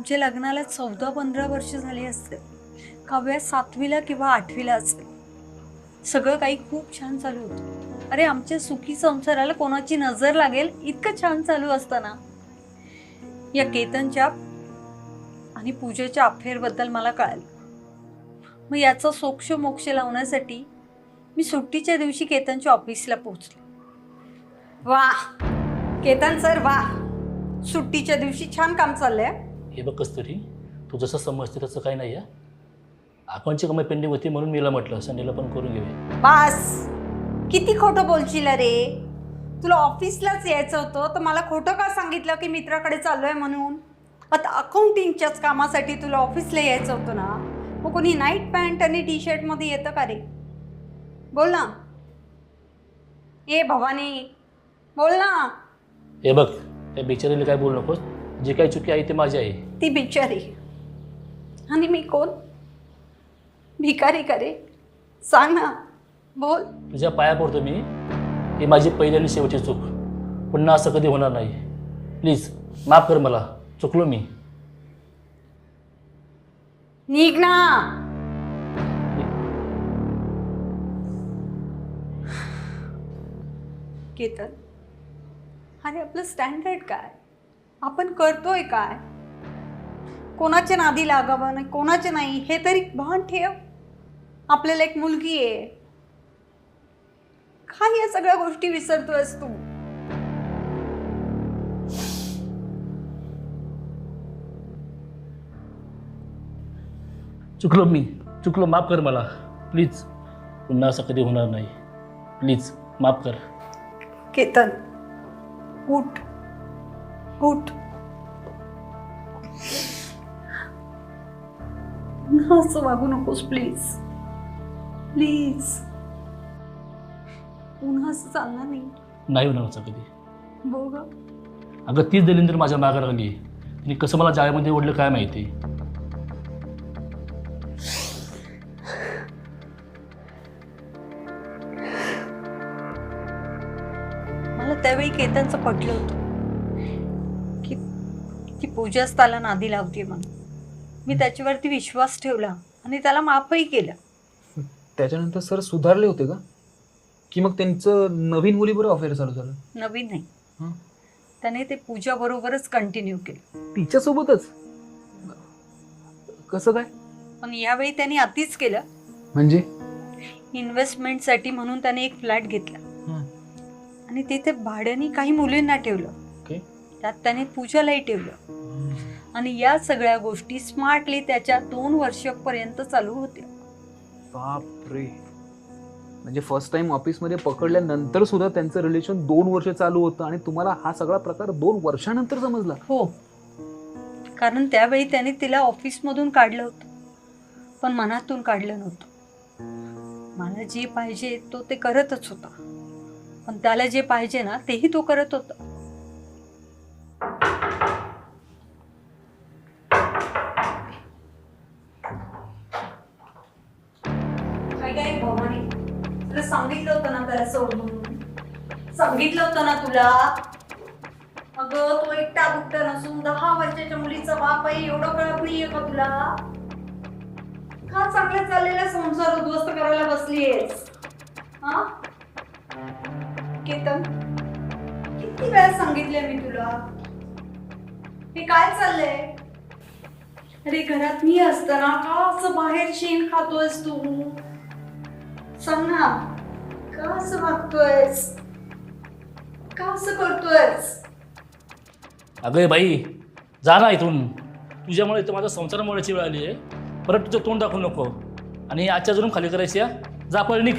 आमच्या लग्नाला चौदा पंधरा वर्ष झाली असते. काव्या सातवीला किंवा आठवीला असेल सगळं काही खूप छान चालू होतं. अरे आमच्या सुखी संसाराला कोणाची नजर लागेल? इतकं छान चालू असताना. या केतनच्या आणि पूजेच्या अफेअरबद्दल मला कळालं. मग याचा सोक्ष मोक्ष लावण्यासाठी मी सुट्टीच्या दिवशी केतनच्या ऑफिसला पोहोचले. वा केतन सर वा सुट्टीच्या दिवशी छान काम चाललंय हे बघ कस्तुरी तू जसं समजते तसं काही नाही आहे. अकाउंटची कमाई पेंडिंग होती म्हणून मीला म्हटलं संडेला पण करून घेऊया. बास! किती खोटं बोलशील रे तुला ऑफिसलाच यायचं होतं तर मला खोटं का सांगितलं की मित्राकडे चाललोय म्हणून? आता अकाउंटिंगच्याच कामासाठी तुला ऑफिसला यायचं होतं ना? मग कोणी नाईट पॅन्ट आणि टी शर्टमध्ये येतं का रे? बोल ना. ए भवानी. बोल ना. हे बघ त्या बिचारीला काय बोलू नकोस. जे काही चुकी आहे ते माझी आहे ती बिचारी आणि मी कोण भिकारी का रे सांग ना बोल तुझ्या पाया पडतो मी ही माझी पहिली आणि शेवटची चूक पुन्हा असं कधी होणार नाही प्लीज माफ कर मला चुकलो मी निघ ना केतन अरे आपलं स्टँडर्ड काय आपण करतोय काय? कोणाच्या नादी लागावं नाही कोणाचे नाही हे तरी भान ठेव. आपल्याला एक मुलगी आहे. काय या सगळ्या गोष्टी विसरतोयस तू? चुकलो मी. चुकलो माफ कर मला. प्लीज. पुन्हा असं कधी होणार नाही. प्लीज माफ कर. केतन उठ. उठ असं वागू नकोस प्लीज प्लीज पुन्हा असं चालणार नाही. नाही होणार असं कधी. बघ अगं तीच दलिंदर माझ्या मागार आली आणि कसं मला जाळ्यामध्ये ओढलं काय माहिती? मला त्यावेळी केतनचं पटलं होतं. त्याला नादी लावते म्हणून. मी त्याच्यावरती विश्वास ठेवला आणि त्याला माफही केलं. त्याच्यानंतर सर सुधारले होते का? की मग त्यांचं नवीन मुलीबरोबर अफेअर चालू झालं? नवीन नाही. हं. त्याने ते पूजा बरोबरच कंटिन्यू केलं. तिच्यासोबतच? कसं काय? पण यावेळी त्यांनी अतिच केलं. म्हणजे? इन्व्हेस्टमेंटसाठी म्हणून त्याने एक फ्लॅट घेतला. हं. आणि तिथे भाड्याने काही मुलींना ठेवलं. ओके. त्यात त्याने पूजालाही ठेवलं. आणि या सगळ्या गोष्टी स्मार्टली त्याच्या दोन वर्षापर्यंत चालू होत्या बापरे. म्हणजे फर्स्ट टाइम ऑफिसमध्ये पकडल्यानंतर सुद्धा त्यांचं रिलेशन दोन वर्ष चालू होतं आणि तुम्हाला हा सगळा प्रकार दोन वर्षानंतर समजला. हो. कारण त्यावेळी त्याने तिला ऑफिसमधून काढलं होतं. पण मनातून काढलं नव्हतं. मला जे पाहिजे तो ते करतच होता. पण त्याला जे पाहिजे ना तेही तो करत होता. काय तुला सांगितलं होतं ना त्याला सोड म्हणून सांगितलं होतं ना तुला? अगं तो एकटा बुकटा नसून दहा वर्षाच्या मुलीचा बाप आहे एवढं कळत नाहीये का तुला? का चांगला चाललेला संसार उद्ध्वस्त करायला बसलीयस? हा? केतन किती वेळा सांगितलंय मी तुला? हे काय चाललंय? अरे घरात मी असताना का असं बाहेर शेण खातोयस तू? सांग ना का असं वागतोयस का असं करतोयस अगं बाई जा ना इथून. तुझ्यामुळे इथं माझा संसार मोडायची वेळ आली आहे. परत तुझं तोंड दाखवू नको. आणि आजच्या अजून खाली करायची या जा पळ निघ.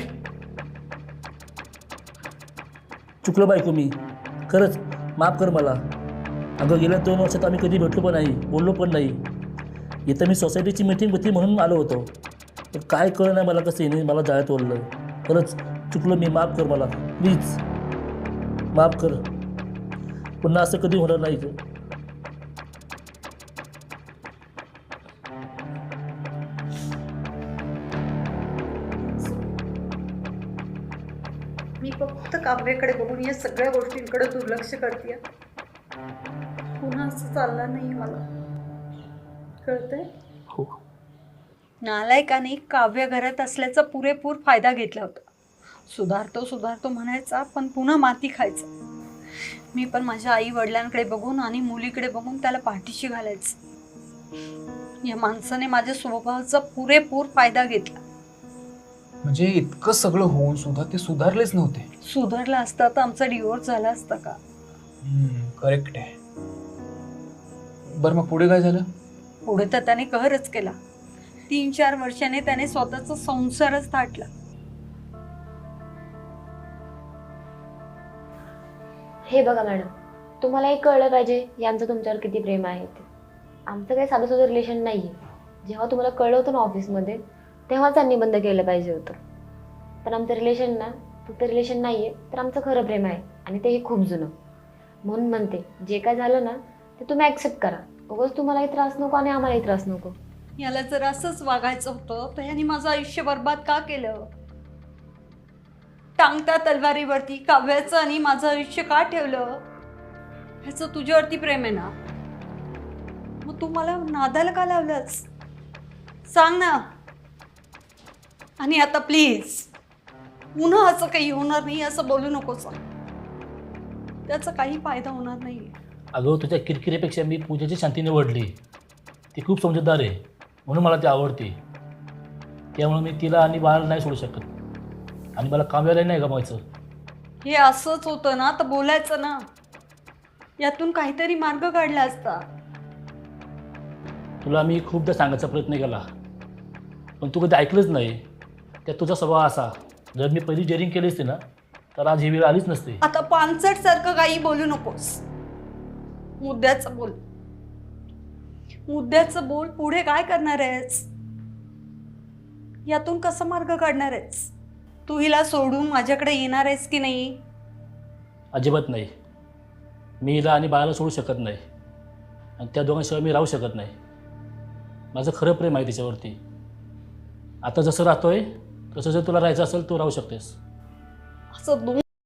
चुकलो बायको मी. खरंच माफ कर मला. अगं गेल्या दोन वर्षात आम्ही कधी भेटलो पण नाही बोललो पण नाही. इथं मी सोसायटीची मीटिंग होती म्हणून आलो होतो. पण काय कळलं नाही मला कसं येणे मला जाळ्यात ओढलं. खरंच चुकलो मी माफ कर मला. प्लीज माफ कर. पुन्हा असं कधी होणार नाही मी फक्त काव्याकडे बघून या सगळ्या गोष्टींकडे दुर्लक्ष करते पुन्हा असं चाललं नाही मला. कळतंय? नालायकाने काव्य घरात असल्याचा पुरेपूर फायदा घेतला होता. सुधारतो सुधारतो म्हणायचा पण पुन्हा माती खायचा. मी पण माझ्या आई वडिलांकडे बघून आणि मुलीकडे बघून त्याला पाठीशी घालायचं. या माणसाने माझ्या स्वभावाचा पुरेपूर फायदा घेतला. म्हणजे इतकं सगळं होऊन सुद्धा ते सुधारलेच नव्हते. सुधारला असता तर आमचा डिवोर्स झाला असता का? करेक्ट आहे. बरं मग पुढे काय झालं? पुढे तर त्याने कहरच केला. तीन चार वर्षाने त्याने स्वतःचा संसारच थाटला. हे बघा मॅडम तुम्हाला एक कळलं पाहिजे यांचं तुमच्यावर किती प्रेम आहे ते. आमचं काही साधं सुद्धा रिलेशन नाही आहे जेव्हा तुम्हाला कळलं होतं ना ऑफिसमध्ये तेव्हाच त्यांनी बंद केलं पाहिजे होतं. पण आमचं रिलेशन ना फक्त रिलेशन नाही आहे तर आमचं खरं प्रेम आहे आणि तेही खूप जुनं. म्हणून म्हणते जे काय झालं ना ते तुम्ही ॲक्सेप्ट करा. उगाच तुम्हालाही त्रास नको आणि आम्हालाही त्रास नको. याला जर असंच वागायचं होतं तर ह्याने माझं आयुष्य बर्बाद का केलं? टांगता तलवारीवरती काव्याचं आणि माझं आयुष्य का ठेवलं? ह्याचं तुझ्यावरती प्रेम आहे ना? मग तू मला नादाला का लावलंच सांग ना. आणि आता प्लीज पुन्हा असं काही होणार नाही असं बोलू नकोस त्याचा काही फायदा होणार नाही अगं तुझ्या किरकिरेपेक्षा मी पूजेची शांती निवडली. ती खूप समजूतदार आहे. म्हणून मला ती आवडते. त्यामुळे मी तिला आणि बाळाला नाही सोडू शकत. आणि मला काव्याला नाही गमायचं हे असंच होतं ना तर बोलायचं ना. यातून काहीतरी मार्ग काढला असता. तुला मी खूपदा सांगायचा प्रयत्न केला. पण तू कधी ऐकलंच नाही. त्यात तुझा स्वभाव असा. जर मी पहिली जेरिंग केली असती ना तर आज ही वेळ आलीच नसते. आता पानसट सारखं काही बोलू नकोस. मुद्द्याचं बोल. मुद्द्याचं बोल पुढे काय करणार आहेस? यातून कसा मार्ग काढणार आहेस? तू हिला सोडून माझ्याकडे येणार आहेस की नाही? अजिबात नाही. मी हिला आणि बाळाला सोडू शकत नाही. आणि त्या दोघांशिवाय मी राहू शकत नाही. माझं खरं प्रेम आहे तिच्यावरती. आता जसं राहतोय तसं जर तुला राहायचं असेल तू राहू शकतेस. असं दोन